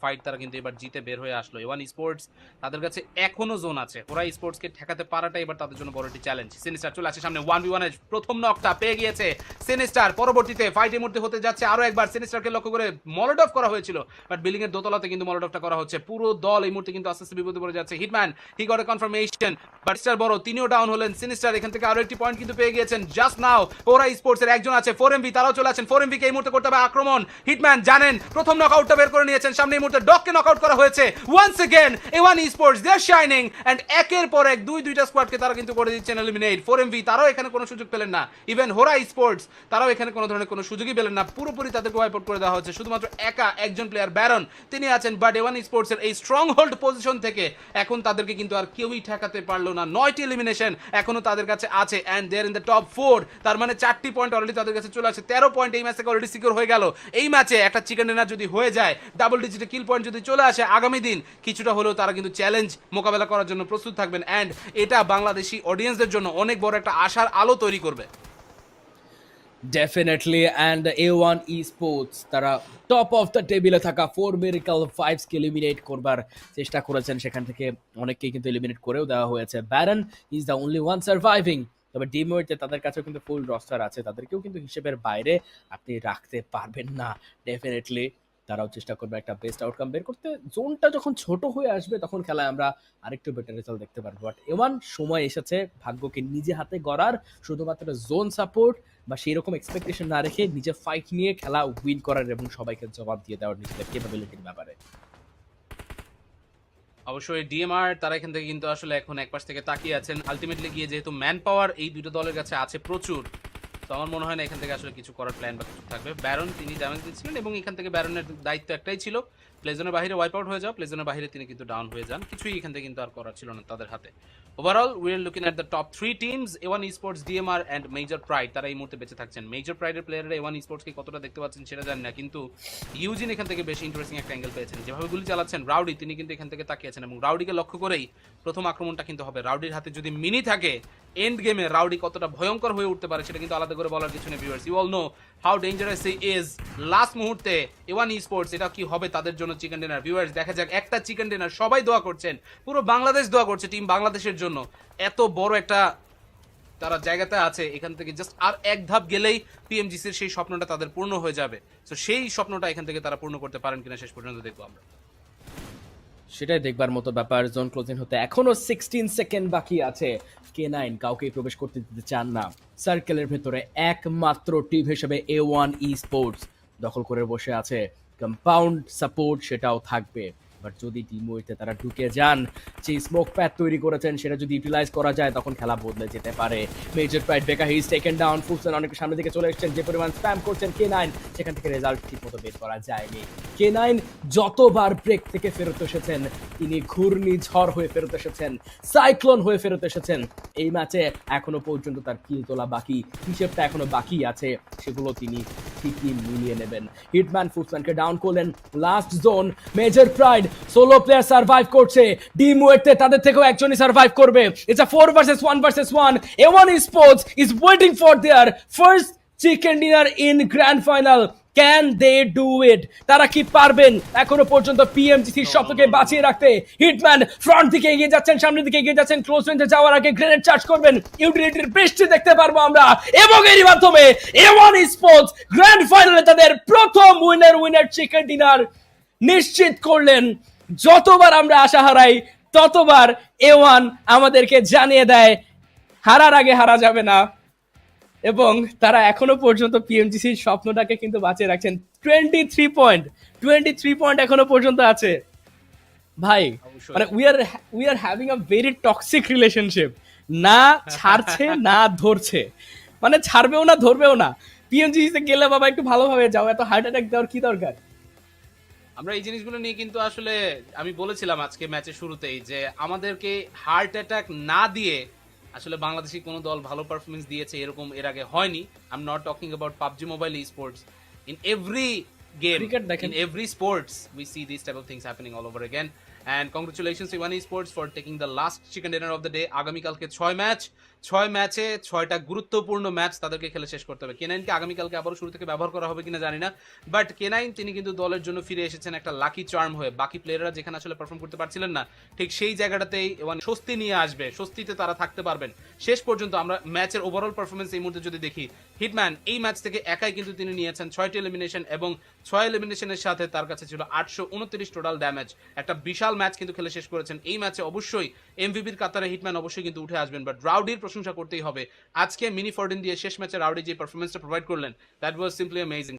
Fight তারা কিন্তু এবার জিতে বের হয়ে আসলো। এওয়ান স্পোর্টস তাদের কাছে এখনও জোন আছে। ওরা স্পোর্টসকে ঠেকাতে পারাটা এবার তাদের জন্য বড় একটি চ্যালেঞ্জ সিনিস্টার চলে আসে সামনে ওয়ান বি ওয়ানের প্রথম নকটা পেয়ে গিয়েছে সিনিস্টার পরবর্তীতে ফাইটের মধ্যে হতে যাচ্ছে আরও একবার। সিনিস্টারকে লক্ষ্য করে মলডফ করা হয়েছিল। বাট বিল্ডিং এর দোতলাতে কিন্তু মলডফটা করা হচ্ছে। পুরো দল এই মুহূর্তে কিন্তু আস্তে আস্তে বিপদে পড়ে যাচ্ছে। Hitman he got a confirmation but star বড়, তিনিও ডাউন হলেন। সিনিস্টার এখান থেকে আরও একটি পয়েন্ট কিন্তু পেয়ে গিয়েছেন। জাস্ট নাও ওরা স্পোর্টস এর একজন আছে। ফোর এমভি তারাও চলে আছেন ফোর এমভি কে এই মুহূর্তে করতে হবে আক্রমণ। হিটম্যান জানেন, প্রথম নকআউটটা বের করে নিয়েছেন। সামনে এই মুহূর্তে ডককে নকআউট করা হয়েছে। Once again A one sports they are shining and একের পর এক দুই দুইটা স্কোয়াডকে তারা কিন্তু করে দিচ্ছেন এলিমিনেট ফোর এমভি তারাও এখানে কোনো সুযোগ পেলেন না। ইভেন হোরা স্পোর্টস তারাও এখানে কোনো ধরনের কোনো সুযোগই পেলেন না। পুরোপুরি তাদেরকে ওয়াইপ আউট করে দেওয়া হচ্ছে শুধুমাত্র একা একজন প্লেয়ার ব্যারন তিনি আছেন বাট এওয়ান স্পোর্টস এর এই স্ট্রং হোল্ড পজিশন থেকে এখন তাদেরকে কিন্তু আর কেউই ঠেকাতে পারল না। নয়টি এলিমিনেশন এখনও তাদের কাছে আছে and they're in the top four তার মানে চারটি পয়েন্ট অলরেডি তাদের কাছে চলে আসে। তেরো পয়েন্ট এই ম্যাচ থেকে অলরেডি সিকিউর হয়ে গেল। এই ম্যাচে একটা চিকেন ডিনার যদি হয়ে যায় ডাবল ডিজিটে কিল পয়েন্ট যদি চলে আসে, আগামী দিন কিছুটা হলেও তারা কিন্তু চ্যালেঞ্জ মোকাবেলা করার জন্য প্রস্তুত থাকবেন অ্যান্ড এটা বাংলাদেশি অডিয়েন্সদের জন্য অনেক বড় একটা আশার আলো তৈরি করবে। Definitely and A one esports তারা টপ অফ দ্য টেবিলে থাকা ফোর মেরিকাল ফাইভসকে এলিমিনেট করবার চেষ্টা করেছেন। সেখান থেকে অনেককেই কিন্তু এলিমিনেট করেও দেওয়া হয়েছে। Baron is the only one surviving তবে ডিমোয়েটে তাদের কাছেও কিন্তু ফুল রস্টার আছে। তাদেরকেও কিন্তু হিসেবের বাইরে আপনি রাখতে পারবেন না। ডেফিনেটলি তারাও চেষ্টা করবে একটা বেস্ট আউটকাম বের করতে। জোনটা যখন ছোট হয়ে আসবে, তখন খেলায় আমরা আরেকটু বেটার রেজাল্ট দেখতে পারব। বাট এমন সময় এসেছে, ভাগ্যকে নিজে হাতে গড়ার শুধুমাত্র জোন সাপোর্ট বা সেই রকম এক্সপেকটেশন না রেখে নিজে ফাইট নিয়ে খেলা উইন করার এবং সবাইকে জবাব দিয়ে দেওয়ার নিজেদের কেপাবিলিটির ব্যাপারে। অবশ্যই ডিএমআর তারা এখান থেকে কিন্তু আসলে এখন এক পাশ থেকে তাকিয়ে আছেন। আলটিমেটলি গিয়ে যেহেতু ম্যান পাওয়ার এই দুটো দলের কাছে আছে প্রচুর। তো আমার মনে হয় না এখান থেকে আসলে কিছু করার প্ল্যান বা কিছু থাকবে। ব্যারন তিনি জানাতে দিচ্ছিলেন এবং এখান থেকে ব্যারনের দায়িত্ব একটাই ছিল প্লেজনের বাইরে ওয়াইপ আউট হয়ে যাও প্লেজনের বাইরে তিনি কিন্তু ডাউন হয়ে যান। কিছুই এখান থেকে কিন্তু আর করার ছিল না তাদের হাতে। Overall we are looking at the top three teams A one sports DMR and major pride তারা এই মুহূর্তে বেঁচে থাকছেন। মেজর প্রাইডের প্লেয়াররা এওয়ান স্পোর্টসকে কতটা দেখতে পাচ্ছেন সেটা জানি না, কিন্তু ইউজিন এখান থেকে বেশ ইন্টারেস্টিং একটা অ্যাঙ্গেল পেয়েছেন। যেভাবে গুলি চালাচ্ছেন রাউডি তিনি কিন্তু এখান থেকে তাকিয়েছেন এবং রাউডিকে লক্ষ্য করেই প্রথম আক্রমণটা কিন্তু হবে। রাউডির হাতে যদি মিনি থাকে এন্ড গেমে রাউডি কতটা ভয়ঙ্কর হয়ে উঠতে পারে সেটা কিন্তু আলাদা করে বলার কিছু নেই viewers you all know how dangerous is last মুহূর্তে এওয়ান স্পোর্টস এটা কি হবে তাদের জন্য চিকেন ডিনার ভিউয়ার্স দেখা যাক, একটা চিকেন ডিনার সবাই দোয়া করছেন। পুরো বাংলাদেশ দোয়া করছে টিম বাংলাদেশের জন্য। এত বড় একটা তারা জায়গাতে আছে, এখান থেকে জাস্ট আর এক ধাপ গেলেই পিএমজিসির সেই স্বপ্নটা তাদের পূর্ণ হয়ে যাবে। তো সেই স্বপ্নটা এখান থেকে তারা পূর্ণ করতে পারেন কিনা শেষ পর্যন্ত দেখব আমরা। সেটাই দেখবার মতো ব্যাপার জোন ক্লোজিং হতে এখনও সিক্সটিন সেকেন্ড বাকি আছে। কে নাইন কাউকে প্রবেশ করতে দিতে চান না। সার্কেলের ভেতরে একমাত্র টিম হিসেবে এ ওয়ান ই স্পোর্টস দখল করে বসে আছে। কম্পাউন্ড সাপোর্ট সেটাও থাকবে। বাট যদি টিম ওয়েতে তারা ঢুকে যান যে স্মোক প্যাড তৈরি করেছেন, সেটা যদি ইউটিলাইজ করা যায়, তখন খেলা বদলে যেতে পারে। মেজর প্রাইড বেকা হিজ টেকেন ডাউন ফুটসেন অনেক সামনে দিকে চলে এসেছেন, যে পরিমাণ স্প্যাম করছেন কে নাইন সেখান থেকে রেজাল্ট ঠিক মতো বের করা যায়নি। কে নাইন যতবার ব্রেক থেকে ফেরত এসেছেন, তিনি ঘূর্ণিঝড় হয়ে ফেরত এসেছেন সাইক্লোন হয়ে ফেরত এসেছেন। এই ম্যাচে এখনও পর্যন্ত তার কিল তোলা বাকি, হিসেবটা এখনও বাকি আছে, সেগুলো তিনি ঠিকই মিলিয়ে নেবেন? হিটম্যান ফুটসম্যানকে ডাউন করলেন last zone major pride solo player survive করছে। ডিম ওয়েটতে তাদের থেকেও একজনই সার্ভাইভ করবে। It's a four versus one versus one A one sports is waiting for their first chicken dinner in grand final can they do it তারা কি পারবেন? এখনও পর্যন্ত পিএমজিসির স্বপ্নকে বাঁচিয়ে রাখতে হিটম্যান ফ্রন্ট দিকে এগিয়ে যাচ্ছেন, সামনের দিকে এগিয়ে যাচ্ছেন ক্লোজ রেঞ্জে যাওয়ার আগে গ্রেনেড চার্জ করবেন। ইউটিলিটির বৃষ্টি দেখতে পারব আমরা। এবং এরই মাধ্যমে এ ওয়ান স্পোর্টস গ্র্যান্ড ফাইনালে তাদের প্রথম উইনার উইনার চিকেন ডিনার নিশ্চিত করলেন। যতবার আমরা আশা হারাই, ততবার এ ওয়ান আমাদেরকে জানিয়ে দেয়, হারার আগে হারা যাবে না। এবং তারা এখনও পর্যন্ত পিএমজিসির স্বপ্নটাকে কিন্তু বাঁচিয়ে রাখছেন। Twenty three point twenty three point এখনও পর্যন্ত আছে। ভাই মানে we are we are having a very toxic relationship না ছাড়ছে না ধরছে। মানে ছাড়বেও না ধরবেও না। পিএমজিসিতে গেলে বাবা একটু ভালোভাবে যাও এত হার্ট অ্যাটাক দেওয়ার কি দরকার? আমরা এই জিনিসগুলো নিয়ে কিন্তু আসলে আমি বলেছিলাম আজকে ম্যাচের শুরুতেই যে আমাদেরকে হার্ট অ্যাটাক না দিয়ে আসলে বাংলাদেশি কোনো দল ভালো পারফরমেন্স দিয়েছে এরকম এর আগে হয়নি। I am not talking about PUBG mobile esports in every game. In every sports, we see these type of things happening all over again. And congratulations to Iwani Sports for taking the last chicken dinner of the day. আগামীকালকে ছয় match ছয় ম্যাচে ছয়টা গুরুত্বপূর্ণ match তাদেরকে খেলে শেষ করতে হবে কেনাইনকে আগামীকালকে আবারও শুরু থেকে ব্যবহার করা হবে কিনা জানি না বাট কেনাইন তিনি কিন্তু দলের জন্য ফিরে এসেছেন একটা লাকি চার্ম হয়ে বাকি প্লেয়াররা যেখানে আসলে পারফর্ম করতে পারছিলেন না ঠিক সেই জায়গাটাতেই মানে স্বস্তি নিয়ে আসবে স্বস্তিতে তারা থাকতে পারবেন শেষ পর্যন্ত আমরা ম্যাচের ওভারঅল পারফরমেন্স এই মুহূর্তে যদি দেখি হিটম্যান এই ম্যাচ থেকে একাই কিন্তু তিনি নিয়েছেন ছয়টি এলিমিনেশন এবং ছয় এলিমিনেশনের সাথে তার কাছে ছিল আটশো উনত্রিশ টোটাল ড্যামেজ একটা বিশাল ম্যাচ কিন্তু খেলে শেষ করেছেন। এই ম্যাচে অবশ্যই এমভিপির কাতারে হিটম্যান অবশ্যই কিন্তু উঠে আসবেন। বাট রাউডির প্রশংসা করতেই হবে। আজকে মিনি ফর্ডিন দিয়ে শেষ ম্যাচে রাউডি যে পারফরমেন্সটা প্রোভাইড করলেন দ্যাট ওয়াজ সিম্পলি অ্যামেজিং